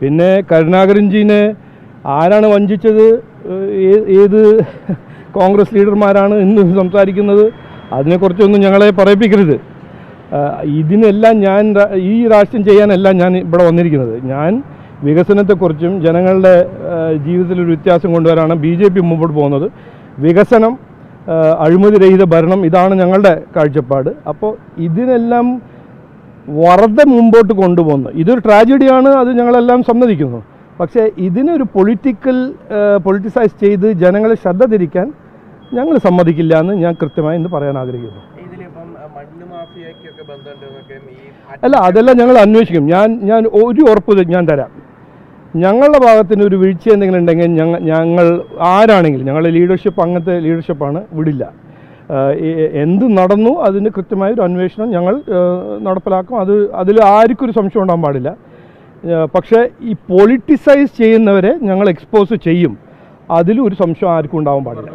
പിന്നെ കരുണാകരൻജീനെ ആരാണ് വഞ്ചിച്ചത്? ഏത് കോൺഗ്രസ് ലീഡർമാരാണ് ഇന്ന് സംസാരിക്കുന്നത്? അതിനെക്കുറിച്ചൊന്നും ഞങ്ങളെ പറയിപ്പിക്കരുത്. ഇതിനെല്ലാം ഞാൻ ഈ രാഷ്ട്രം ചെയ്യാനല്ല ഞാൻ ഇവിടെ വന്നിരിക്കുന്നത്. ഞാൻ വികസനത്തെക്കുറിച്ചും ജനങ്ങളുടെ ജീവിതത്തിൽ ജീവിതത്തിലൊരു വ്യത്യാസം കൊണ്ടുവരാണ് ബി ജെ പി മുമ്പോട്ട് പോകുന്നത്. വികസനം അഴിമതിരഹിത ഭരണം ഇതാണ് ഞങ്ങളുടെ കാഴ്ചപ്പാട്. അപ്പോൾ ഇതിനെല്ലാം വറുതെ മുമ്പോട്ട് കൊണ്ടുപോകുന്നു ഇതൊരു ട്രാജഡിയാണ് അത് ഞങ്ങളെല്ലാം സമ്മതിക്കുന്നു. പക്ഷേ ഇതിനൊരു പൊളിറ്റിക്കൽ പൊളിറ്റിസൈസ് ചെയ്ത് ജനങ്ങളെ ശ്രദ്ധ തിരിക്കാൻ ഞങ്ങൾ സമ്മതിക്കില്ല എന്ന് ഞാൻ കൃത്യമായി ഇന്ന് പറയാൻ ആഗ്രഹിക്കുന്നു. അല്ല അതെല്ലാം ഞങ്ങൾ അന്വേഷിക്കും. ഞാൻ ഞാൻ ഒരു ഉറപ്പ് ഞാൻ തരാം. ഞങ്ങളുടെ ഭാഗത്തിന് ഒരു വീഴ്ച എന്തെങ്കിലും ഉണ്ടെങ്കിൽ ഞങ്ങൾ ഞങ്ങൾ ആരാണെങ്കിലും ഞങ്ങളുടെ ലീഡർഷിപ്പ് അങ്ങനത്തെ ലീഡർഷിപ്പാണ് വിടില്ല. എന്ത് നടന്നു അതിന് കൃത്യമായ ഒരു അന്വേഷണം ഞങ്ങൾ നടപ്പിലാക്കും. അത് അതിൽ ആർക്കും ഒരു സംശയം ഉണ്ടാകാൻ പാടില്ല. പക്ഷേ ഈ പൊളിറ്റിസൈസ് ചെയ്യുന്നവരെ ഞങ്ങൾ എക്സ്പോസ് ചെയ്യും. അതിലും ഒരു സംശയം ആർക്കും ഉണ്ടാവാൻ പാടില്ല.